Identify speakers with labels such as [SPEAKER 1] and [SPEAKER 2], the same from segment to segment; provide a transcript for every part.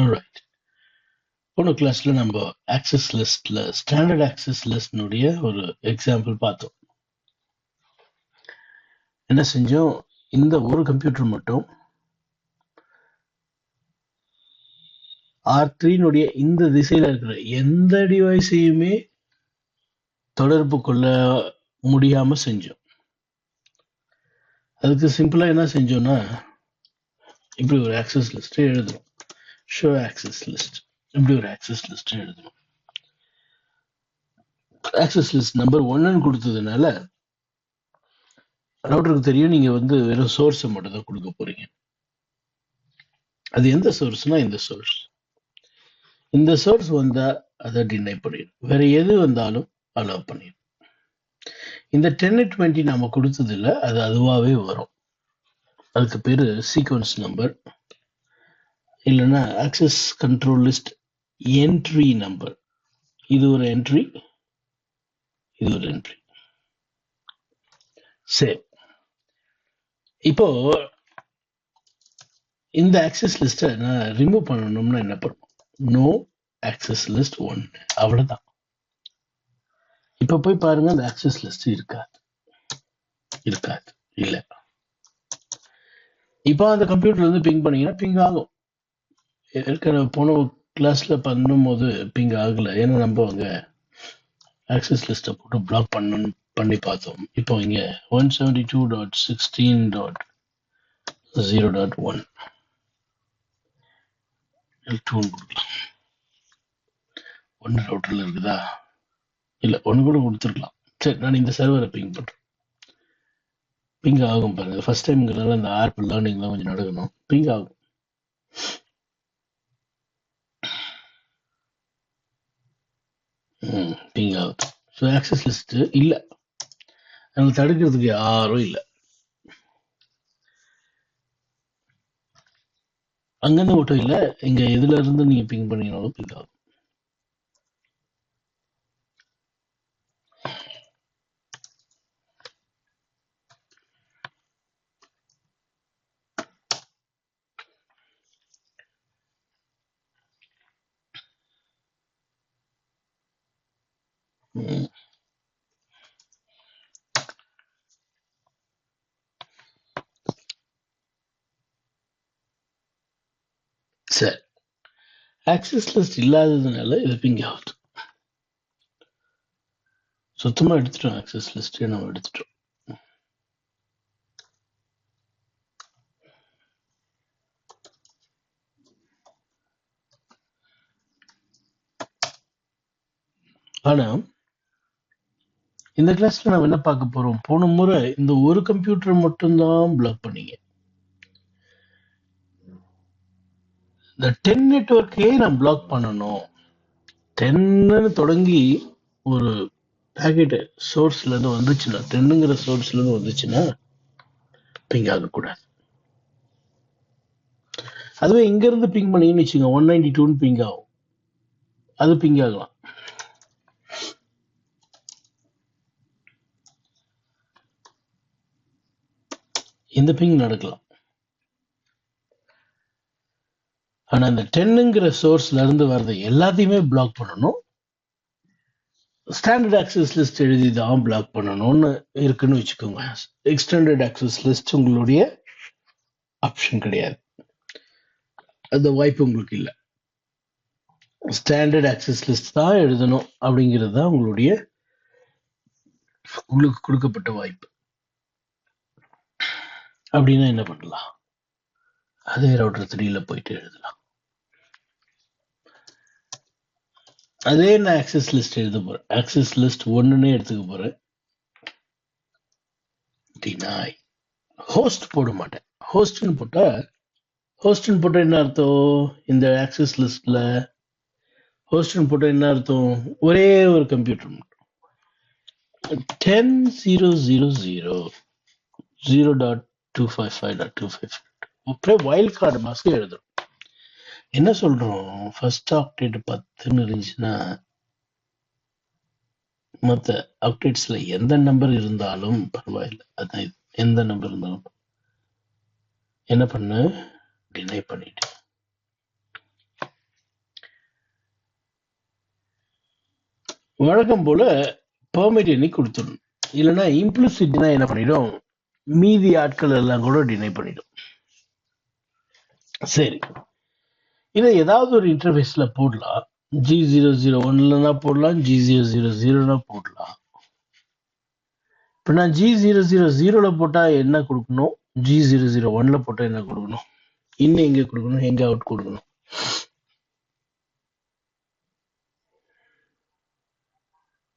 [SPEAKER 1] Alright. போன கிளாஸ்ல நம்ம ஆக்சஸ் லிஸ்ட்ல ஸ்டாண்டர்ட் ஆக்சஸ் லிஸ்ட்னுடைய ஒரு எக்ஸாம்பிள் பார்த்தோம். என்ன செஞ்சோம்? இந்த ஒரு கம்ப்யூட்டர் மட்டும் ஆர் த்ரீனுடைய இந்த திசையில இருக்கிற எந்த டிவைஸையுமே தொடர்பு கொள்ள முடியாம செஞ்சோம். அதுக்கு சிம்பிளா என்ன செஞ்சோம்னா இப்படி ஒரு ஆக்சஸ் லிஸ்ட் எழுதுறோம். ஷோ ஆக்சஸ் லிஸ்ட் இப்படி ஒரு ஆக்சஸ் லிஸ்ட் எழுதணும் ஆக்சஸ் லிஸ்ட் நம்பர் ஒன்னு கொடுத்ததுனால ரவுட்டருக்கு தெரியும் நீங்க வந்து வெறும் சோர்ஸை மட்டும் தான் கொடுக்க போறீங்க. அது எந்த சோர்ஸ்னா இந்த சோர்ஸ் இந்த சோர்ஸ் வந்தா அதை டினை பண்ணிடும் வேற எது வந்தாலும் அலோவ் பண்ணிடும் இந்த டென் டுவெண்ட்டி நாம கொடுத்தது இல்ல அது அதுவாவே வரும். அதுக்கு பேரு சீக்வன்ஸ் நம்பர் இல்லைன்னா access control list entry number இது ஒரு என்ட்ரி இது ஒரு என்ட்ரி சரி. இப்போ இந்த ஆக்சஸ் லிஸ்ட்டை நான் ரிமூவ் பண்ணணும்னா என்ன பண்ணும்? நோ ஆக்சஸ் லிஸ்ட் ஒன் அவ்வளவுதான். இப்போ போய் பாருங்க அந்த ஆக்சஸ் லிஸ்ட் இருக்காது. இருக்காது. இல்ல. இப்போ அந்த கம்ப்யூட்டர்ல இருந்து பிங் பண்ணீங்கன்னா பிங் ஆகும். ஏற்கனவே போன கிளாஸில் பண்ணும்போது பிங் ஆகல. ஏன்னா நம்ம அங்க ஆக்சஸ் லிஸ்ட்டை போட்டு பிளாக் பண்ணணும் பண்ணி பார்த்தோம். இப்போ இங்கே one seventy two dot sixteen dot zero dot one டூன்னு கொடுக்கலாம். ஒன்று ரவுட்டரில் இருக்குதா? இல்லை ஒன்று கூட கொடுத்துருக்கலாம். சரி நான் இந்த சர்வரை பிங் பண்ணுறேன் பிங் ஆகும் பாருங்க. ஃபஸ்ட் டைம்ங்கிறதுனால இந்த ஆப் லேர்னிங்லாம் கொஞ்சம் நடக்கணும். பிங் ஆகும். பிங் ஆகுது ஸோ ஆக்சஸ் லிஸ்ட் இல்ல. அதை தடுக்கிறதுக்கு யாரும் இல்ல. அங்கேருந்து மட்டும் இல்ல இங்க எதுல இருந்து நீங்க பிங் பண்ணீங்கனாலும் பிங் ஆகும் ம், சரி ஆக்சஸ் லிஸ்ட் இல்லாததுனால இது பிங் ஆகுது சுத்தமா எடுத்துட்டோம் ஆக்சஸ் லிஸ்டே நம்ம எடுத்துட்டோம். ஆனா இந்த கிளாஸ்ல நம்ம என்ன பார்க்க போறோம்? போன முறை இந்த ஒரு கம்ப்யூட்டர் மட்டும்தான் பிளாக் பண்ணீங்க. இந்த டென் நெட்ஒர்க்கே நான் பிளாக் பண்ணணும். டென்னு தொடங்கி ஒரு பேக்கெட் சோர்ஸ்ல இருந்து வந்துச்சுன்னா டென்னுங்கிற சோர்ஸ்ல இருந்து வந்துச்சுன்னா பிங் ஆகக்கூடாது. அதுவே இங்க இருந்து பிங் பண்ணீங்கன்னு வச்சுங்க ஒன் நைன்டி டூன்னு பிங் ஆகும். அது பிங் ஆகலாம். இந்த பிங் நடக்கலாம். ஆனால் அந்த டென்னுங்கிற சோர்ஸ்ல இருந்து வர்றது எல்லாத்தையுமே பிளாக் பண்ணணும். ஸ்டாண்டர்ட் ஆக்சஸ் லிஸ்ட் எழுதி தான் பிளாக் பண்ணணும்னு இருக்குன்னு வச்சுக்கோங்க. எக்ஸ்டெண்டட் ஆக்சஸ் லிஸ்ட் உங்களுடைய ஆப்ஷன் கிடையாது. அந்த வாய்ப்பு உங்களுக்கு இல்லை. ஸ்டாண்டர்ட் ஆக்சஸ் லிஸ்ட் தான் எழுதணும் அப்படிங்கிறது தான் உங்களுடைய உங்களுக்கு கொடுக்கப்பட்ட வாய்ப்பு. அப்படின்னா என்ன பண்ணலாம்? அதே ரவுட்டர் த்ரீல போயிட்டு எழுதலாம். அதே நான் ஆக்சஸ் லிஸ்ட் எழுத போறேன். ஆக்சஸ் லிஸ்ட் ஒன்னுன்னே எடுத்துக்க போறேன். டினாய் ஹோஸ்ட் போட மாட்டேன். ஹோஸ்ட்னு போட்டா ஹோஸ்ட்னு போட்டா என்ன அர்த்தம்? இந்த ஆக்சஸ் லிஸ்ட்ல ஹோஸ்ட்னு போட்டா என்ன அர்த்தம்? ஒரே ஒரு கம்ப்யூட்டர் மட்டும். Ten zero zero zero zero dot two five five dot two five five wildcard mask எழுதுறோம். என்ன சொல்றோம்? ஃபர்ஸ்ட் ஆக்டேட் பத்துன்னு இருந்துச்சுன்னா மத்த ஆக்டேட்ஸ்ல எந்த நம்பர் இருந்தாலும் பரவாயில்ல. அதான் எந்த நம்பர் இருந்தாலும். என்ன பண்ண? டினை பண்ணிட்டு. வழக்கம் போல பெர்மிட் எண்ணி கொடுத்துடணும். இல்லைன்னா இம்ப்ளிசிட்னா என்ன பண்ணிடும்? மீதி ஆட்கள் எல்லாம் கூட டினை பண்ணிடும். சரி. இதை ஏதாவது ஒரு இன்டர்ஃபேஸ்ல போடலாம். ஜி ஜீரோ ஜீரோ ஒன்லன்னா போடலாம் ஜி ஜீரோ ஜீரோ ஜீரோனா போடலாம். இப்போ நான் ஜி ஜீரோ ஜீரோ ஜீரோல போட்டா என்ன கொடுக்கணும்? ஜி ஜீரோ ஜீரோ ஒன்ல போட்டா என்ன கொடுக்கணும்? இன்னும் எங்க கொடுக்கணும்? எங்க அவுட் கொடுக்கணும்?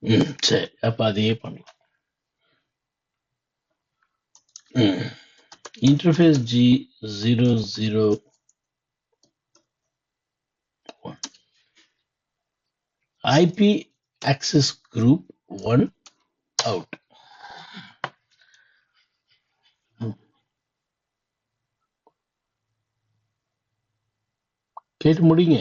[SPEAKER 1] ம் சரி. அப்போ அதையே பண்ணலாம். ம். Interface G zero zero IP access group one out கேட்டு முடிங்க.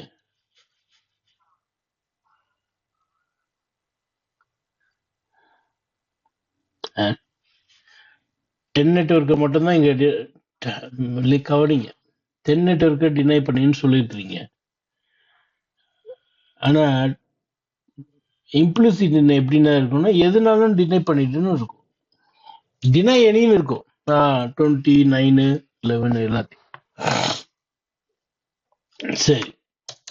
[SPEAKER 1] டென் நெட்ஒர்க்கை மட்டும்தான் இங்கே கவனிங்க. டென் நெட்ஒர்க்கை டினை பண்ணின்னு சொல்லியிருக்கிறீங்க ஆனால் இம்ப்ளிசிட் எப்படின்னா இருக்கும்னா எதுனாலும் டினை பண்ணிட்டுன்னு இருக்கும். டினை எனின்னு இருக்கும். டுவெண்ட்டி நைனு லெவன் எல்லாத்தையும். சரி.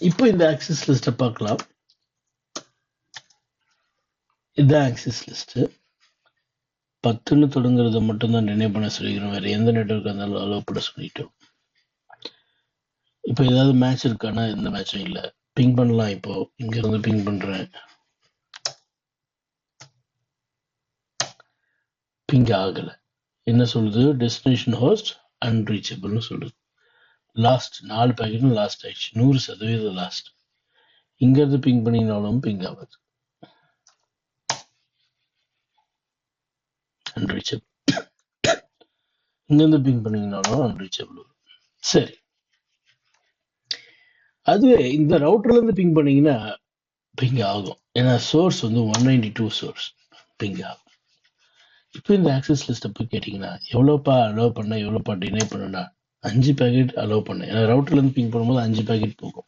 [SPEAKER 1] இப்போ இந்த ஆக்சஸ் லிஸ்ட்டை பார்க்கலாம். இதுதான் ஆக்சஸ் லிஸ்ட் பத்துன்னு தொடங்குறத மட்டும்தான் டினை பண்ண சொல்லிக்கிறோம். வேற எந்த நெட்ஒர்க் இருந்தாலும் அலோவ் பண்ண சொல்லிட்டோம். இப்போ ஏதாவது மேட்ச் இருக்கானா எந்த மேட்சும் இல்லை. பிங் பண்ணலாம் இப்போ. இங்க இருந்து பிங் பண்றேன். பிங் ஆகல. என்ன சொல்லுது? டெஸ்டினேஷன் ஹோஸ்ட் அன்ரீச்சபிள்னு சொல்லுது. லாஸ்ட் நாலு பேக்கெட்டும் லாஸ்ட் ஆயிடுச்சு. நூறு சதவீதம் லாஸ்ட் இங்க இருந்து பிங் பண்ணினாலும் பிங் ஆகாது. அன்ரீச்சபிள் இங்க இருந்து பிங் பண்ணீங்கனாலும் அன்ரீச்சபிள் சரி. அதுவே இந்த ரவுட்டர்ல இருந்து பிங் பண்ணீங்கன்னா பிங் ஆகும். ஏன்னா சோர்ஸ் வந்து one ninety two source ping ஆகும். இப்போ இந்த ஆக்சஸ் லிஸ்ட்டை போய் கேட்டிங்கன்னா எவ்வளோப்பா அலோவ் பண்ண எவ்வளோப்பா டினை பண்ணுனா அஞ்சு பேக்கெட் அலோவ் பண்ணேன் ஏன்னா ரவுட்டர்லேருந்து பிங் பண்ணும்போது அஞ்சு பேக்கெட் போகும்.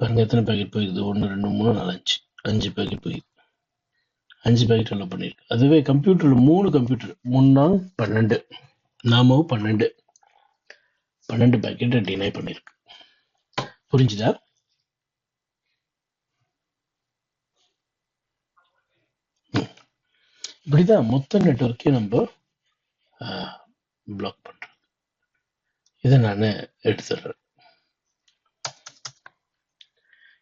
[SPEAKER 1] பாருங்க எத்தனை பேக்கெட் போயிருது ஒன்று ரெண்டு மூணு நாலு அஞ்சு. அஞ்சு பேக்கெட் போயிருக்கு. அஞ்சு பேக்கெட் அலோவ் பண்ணியிருக்கு அதுவே கம்ப்யூட்டரில் மூணு கம்ப்யூட்டர் மூணு பன்னெண்டு. நாமவும் பன்னெண்டு. பன்னெண்டு பேக்கெட்டை டினை பண்ணியிருக்கு புரிஞ்சுதா? இப்படிதான் மொத்த நெட்ஒர்க்கையும் நம்ம பிளாக் பண்றோம். இதை நான் எடுத்துடுறேன்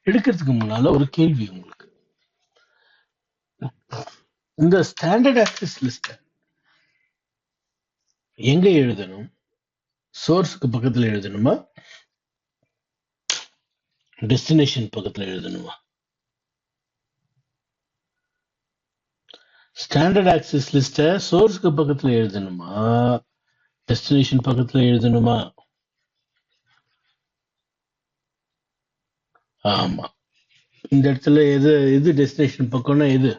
[SPEAKER 1] எடுக்கிறதுக்கு முன்னால ஒரு கேள்வி உங்களுக்கு. இந்த ஸ்டாண்டர்ட் ஆக்சஸ் லிஸ்ட எங்க எழுதணும்? சோர்ஸ்க்கு பக்கத்துல எழுதணுமா? டெஸ்டினேஷன் பக்கத்துல எழுதணுமா? ஸ்டாண்டர்ட் ஆக்சஸ் லிஸ்ட சோர்ஸ்க்கு பக்கத்துல எழுதணுமா? டெஸ்டினேஷன் பக்கத்துல எழுதணுமா? ஆமா. இந்த இடத்துல எது எது டெஸ்டினேஷன் பக்கம்னா எது?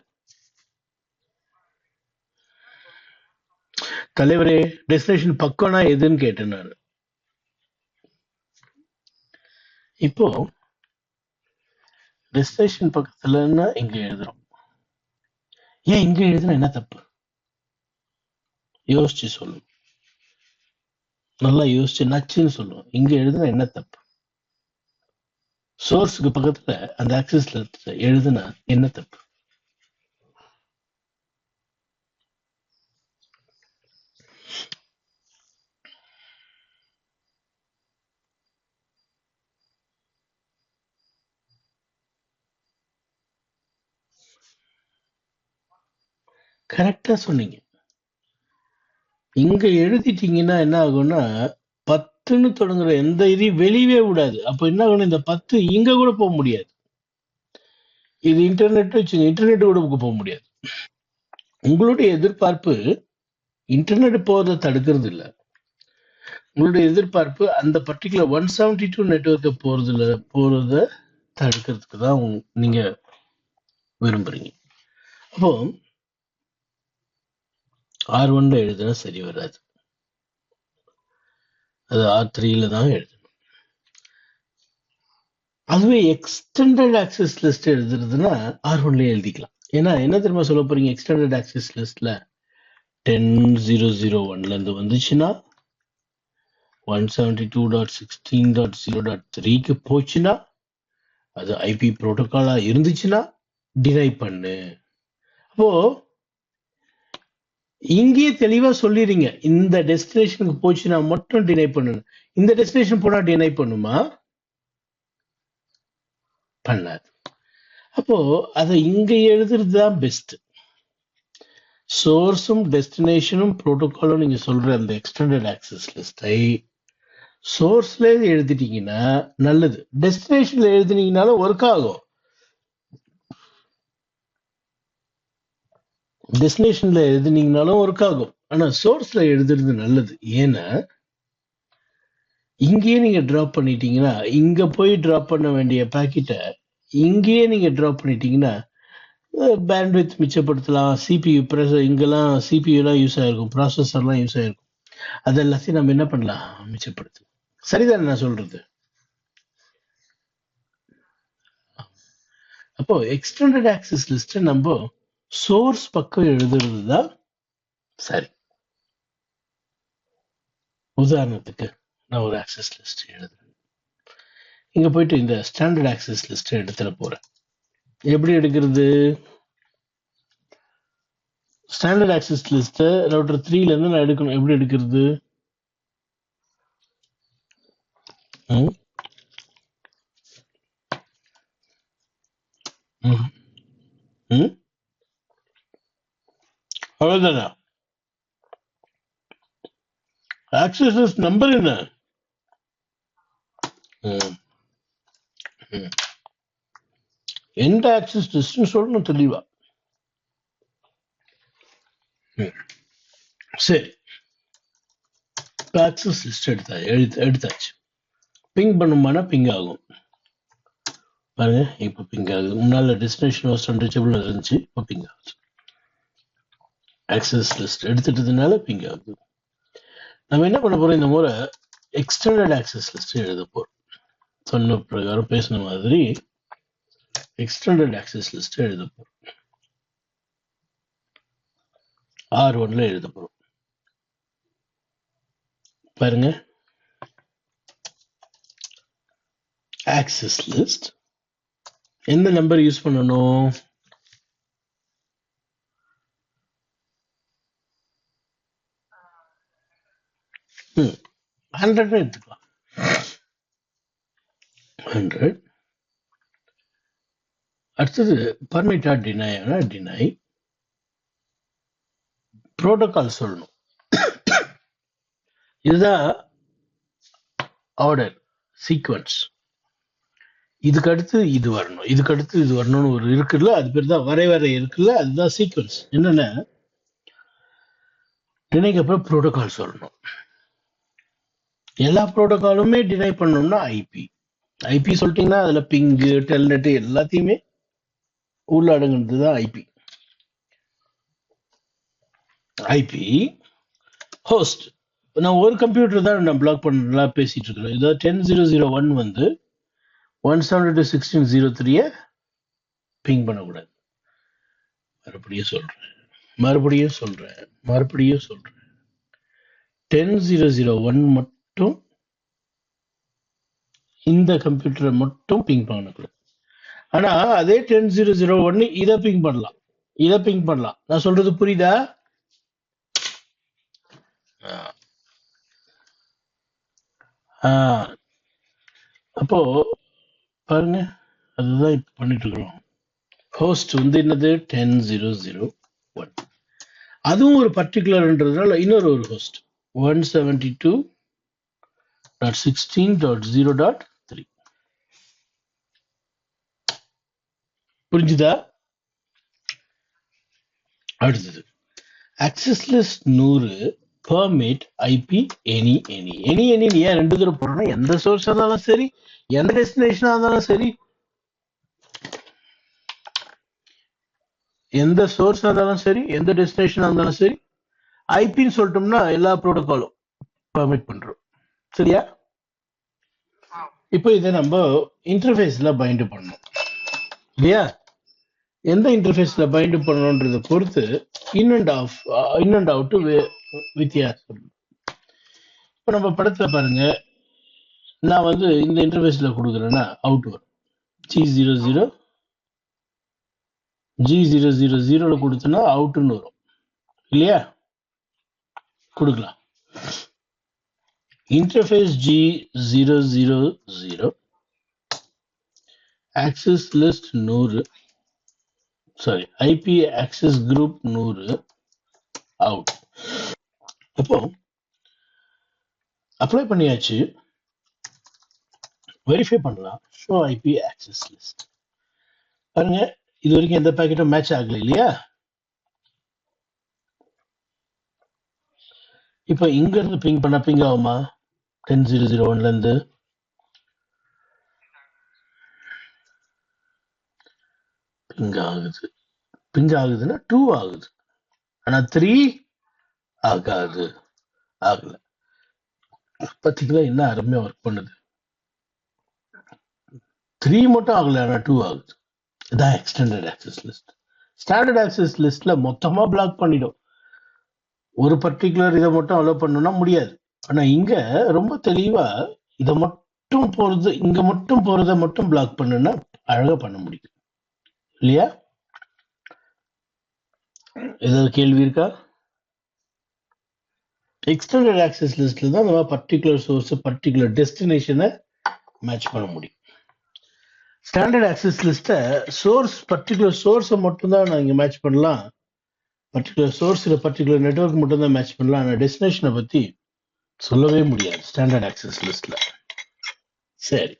[SPEAKER 1] தலைவரே டெஸ்டினேஷன் பக்கம்னா எதுன்னு கேட்டேன் நான். இப்போ டெஸ்டினேஷன் பக்கத்துலன்னா இங்க எழுதுறோம். ஏன் இங்க எழுதுனா என்ன தப்பு? யோசிச்சு சொல்லும் நல்லா யோசிச்சு நச்சுன்னு சொல்லுவோம் இங்க எழுதுனா என்ன தப்பு? சோர்ஸுக்கு பக்கத்துல அந்த ஆக்சஸ்ல எழுதுனா என்ன தப்பு? கரெக்டா சொன்னீங்க. இங்க எழுதிட்டீங்கன்னா என்ன ஆகும்னா பத்துன்னு தொடங்குற எந்த இதையும் வெளியவே விடாது. அப்போ என்ன ஆகணும் இந்த பத்து இங்க கூட போக முடியாது. இது இன்டர்நெட் வச்சுங்க இன்டர்நெட் கூட போக முடியாது. உங்களுடைய எதிர்பார்ப்பு இன்டர்நெட் போகிறத தடுக்கிறது இல்ல. உங்களுடைய எதிர்பார்ப்பு அந்த பர்டிகுலர் ஒன் செவன்டி டூ நெட்ஒர்க்கை போறதுல போறத தடுக்கிறதுக்கு தான் நீங்கள் நீங்க விரும்புறீங்க. அப்போ ஆர் ஒன்ல எழுதுனா சரி வராது. அது ஆர் த்ரீல தான் எழுதணும் அதுவே எக்ஸ்டெண்டட் ஆக்சஸ் லிஸ்ட் எழுதுறதுன்னா ஆர் ஒன்ல எழுதிக்கலாம். ஏன்னா என்ன தெரியுமா சொல்ல போறீங்க? எக்ஸ்டெண்டட் ஆக்சஸ் லிஸ்ட்ல டென் ஜீரோ ஜீரோ ஒன்ல இருந்து வந்துச்சுன்னா one seventy two dot sixteen dot zero dot த்ரீக்கு போச்சுன்னா அது ஐபி புரோட்டோகாலா இருந்துச்சுன்னா டினை பண்ணு. அப்போ இங்கேயே தெளிவா சொல்லிடுங்க. இந்த டெஸ்டினேஷனுக்கு போச்சுன்னா மட்டும் டினை பண்ணணும். இந்த டெஸ்டினேஷன் போனா டினை பண்ணுமா? பண்ணாது. அப்போ அதை இங்க எழுதுறது தான் பெஸ்ட் சோர்ஸும் டெஸ்டினேஷனும் புரோட்டோகாலும் நீங்க சொல்ற அந்த எக்ஸ்டெண்டட் ஆக்சஸ் லிஸ்டை சோர்ஸ்ல எழுதிட்டீங்கன்னா நல்லது. டெஸ்டினேஷன்ல எழுதினீங்கனாலும் ஒர்க் ஆகும். டெஸ்டினேஷன்ல எழுதுனீங்கனாலும் ஒர்க் ஆகும். ஆனா சோர்ஸ்ல எழுதுறது நல்லது. ஏன்னா இங்கேயே நீங்க டிராப் பண்ணிட்டீங்கன்னா இங்க போய் டிராப் பண்ண வேண்டிய பாக்கெட்டை இங்கேயே நீங்க டிராப் பண்ணிட்டீங்கன்னா பேண்ட்வித் மிச்சப்படுத்தலாம் சிபியு ப்ரெஸ் இங்கெல்லாம் சிபியூலாம் யூஸ் ஆயிருக்கும் ப்ராசஸர்லாம் யூஸ் ஆயிருக்கும். அது எல்லாத்தையும் நம்ம என்ன பண்ணலாம்? மிச்சப்படுத்து சரிதானே நான் சொல்றது? அப்போ எக்ஸ்டெண்டட் ஆக்சஸ் லிஸ்ட் நம்ம சோர்ஸ் பக்கம் எழுதுறது தான் சரி. உதாரணத்துக்கு நான் ஒரு ஆக்சஸ் லிஸ்ட் எழுதுறேன். இங்க போயிட்டு இந்த ஸ்டாண்டர்ட் ஆக்சஸ் லிஸ்ட் எடுத்துட போறேன். எப்படி எடுக்கிறது? ஸ்டாண்டர்ட் ஆக்சஸ் லிஸ்ட் ரவுட்டர் த்ரீல இருந்து நான் எடுக்கணும். எப்படி எடுக்கிறது ம், ம், ம். அவ்வளவுதானா ஆக்சஸ் நம்பர் என்ன எந்த ஆக்சஸ் லிஸ்ட்னு சொல்லணும் தெளிவா சரி ஆக்சஸ் லிஸ்ட் எடுத்தா எடுத்து எடுத்தாச்சு பிங் பண்ணுமானா பிங் ஆகும் பாருங்க இப்போ பிங் ஆகுது முன்னால டெஸ்டினேஷன் வாஸ் அன்ரீச்சபிள் இருந்துச்சு இப்போ பிங் ஆகுது ஆக்சஸ் லிஸ்ட் எடுத்துட்டதுனால பிங் ஆகுது நம்ம என்ன பண்ண போறோம்? இந்த முறை எக்ஸ்டெண்டட் ஆக்சஸ் லிஸ்ட் எழுத போகிறோம் சொன்ன பிரகாரம் பேசின மாதிரி எக்ஸ்டெண்டட் ஆக்சஸ் லிஸ்ட் எழுத போகிறோம் ஆர் ஒன்ல எழுத போகிறோம் பாருங்க. ஆக்சஸ் லிஸ்ட் எந்த நம்பர் யூஸ் பண்ணணும்? ஹண்ட்ரட் எடுத்துக்கலாம். ஹண்ட்ரட் அடுத்தது பர்மிட்டா டினை டினை புரோட்டோகால் சொல்லணும். இதுதான் ஆர்டர் சீக்வன்ஸ் இதுக்கு அடுத்து இது வரணும். இதுக்கு அடுத்து இது வரணும்னு ஒரு இருக்குல்ல அது பேர் தான் வரை வரை இருக்குல்ல அதுதான் சீக்வன்ஸ் என்னன்னா? டினைக்கு அப்புறம் புரோட்டோகால் சொல்லணும். எல்லா ப்ரோட்டோகாலுமே டினை பண்ணணும்னா ஐபி ஐபி சொல்லிட்டீங்கன்னா அதில் பிங்கு டெல்நெட்டு எல்லாத்தையுமே உள்ள அடங்குனது தான் ஐபி ஐபி ஹோஸ்ட் நான் ஒரு கம்ப்யூட்டர் தான் நான் பிளாக் பண்ணலாம் பேசிட்டு இருக்கிறேன். இதாவது டென் ஜீரோ ஜீரோ ஒன் வந்து one seventy two sixteen zero த்ரீயை பிங் பண்ணக்கூடாது. மறுபடியும் சொல்கிறேன் மறுபடியும் சொல்கிறேன் மறுபடியும் சொல்றேன். டென் ஜீரோ ஜீரோ ஒன் மட்டும் இந்த கம்ப்யூட்டரை மட்டும் பிங் பண்ணக்கூடாது. ஆனா அதே டென் ஜீரோ ஜீரோ ஒன்னு இதை பிங் பண்ணலாம். இதை பிங் பண்ணலாம். நான் சொல்றது புரியுதா? அப்போ பாருங்க. அதுதான் இப்ப பண்ணிட்டு இருக்கிறோம். ஹோஸ்ட் வந்து என்னது? டென் ஜீரோ ஜீரோ ஒன் அதுவும் ஒரு பர்டிகுலர்ன்றதுனால இன்னொரு ஒரு host one seventy two dot sixteen dot zero dot three புரிஞ்சுதா? அடுத்தது. அக்சஸ்லெஸ் நூறு permit IP any any any any ஏன் ரெண்டு தூரம் போடுறோம்னா எந்த சோர்ஸ் இருந்தாலும் சரி எந்த டெஸ்டினேஷனாக இருந்தாலும் சரி எந்த சோர்ஸ் இருந்தாலும் சரி எந்த டெஸ்டினேஷனாக இருந்தாலும் சரி ஐபின்னு சொல்லிட்டோம்னா எல்லா ப்ரோட்டோகாலும் பர்மிட் பண்றோம். சரியா? இப்போ இதை நம்ம இன்டர்ஃபேஸ்ல பைண்ட் பண்ணணும். இல்லையா? எந்த இன்டர்ஃபேஸ்ல பைண்ட் பண்ணணுன்றதை பொறுத்து in and off in and out வித்தியாசம். இப்போ நம்ம படத்துல பாருங்க. நான் வந்து இந்த இன்டர்ஃபேஸ்ல கொடுக்குறேன்னா அவுட் வரும். G zero zero G zero zero ஜீரோல கொடுத்தோன்னா அவுட்னு வரும். இல்லையா? கொடுக்கலாம். Interface G zero zero zero access list நூறு. சாரி ஐபி ஆக்சஸ் குரூப் நூறு. அவுட் அப்போ அப்ளை பண்ணியாச்சு. வெரிஃபை பண்ணலாம். ஷோ ஐபி ஆக்சஸ் லிஸ்ட் பாருங்க இது வரைக்கும் எந்த பேக்கெட்டும் மேட்ச் ஆகல இல்லையா? இப்போ இங்க இருந்து பிங் பண்ண பிங் ஆகுமா? டென் ஜீரோ ஜீரோ ஒன்ல இருந்து ஆகுது. பிங்க் ஆகுதுன்னா டூ ஆகுது. ஆனா த்ரீ ஆகாது. ஆகல. பார்த்தீங்களா என்ன அருமையாக ஒர்க் பண்ணுது. த்ரீ மட்டும் ஆகல ஆனா டூ ஆகுது. இதான் extended access list standard access லிஸ்ட்ல மொத்தமா பிளாக் பண்ணிடும். ஒரு பர்டிகுலர் இதை மட்டும் அலோவ் பண்ணணும்னா முடியாது. ஆனா இங்க ரொம்ப தெளிவா இதை மட்டும் போறது இங்க மட்டும் போறதை மட்டும் பிளாக் பண்ணுனா அழகா பண்ண முடியும். இல்லையா? ஏதாவது கேள்வி இருக்கா? எக்ஸ்டெண்டட் ஆக்சஸ் லிஸ்ட்ல தான் நம்ம பர்டிகுலர் சோர்ஸ் பர்டிகுலர் டெஸ்டினேஷனை மேட்ச் பண்ண முடியும். ஸ்டாண்டர்ட் ஆக்சஸ் லிஸ்ட்டை சோர்ஸ் பர்டிகுலர் சோர்ஸை மட்டும்தான் நான் இங்கே மேட்ச் பண்ணலாம். பர்டிகுலர் சோர்ஸில் பர்டிகுலர் நெட்வொர்க் மட்டும்தான் மேட்ச் பண்ணலாம். ஆனால் டெஸ்டினேஷனை பற்றி சொல்லவே முடியாது ஸ்டாண்டர்ட் ஆக்சஸ் லிஸ்ட்டில் சரி.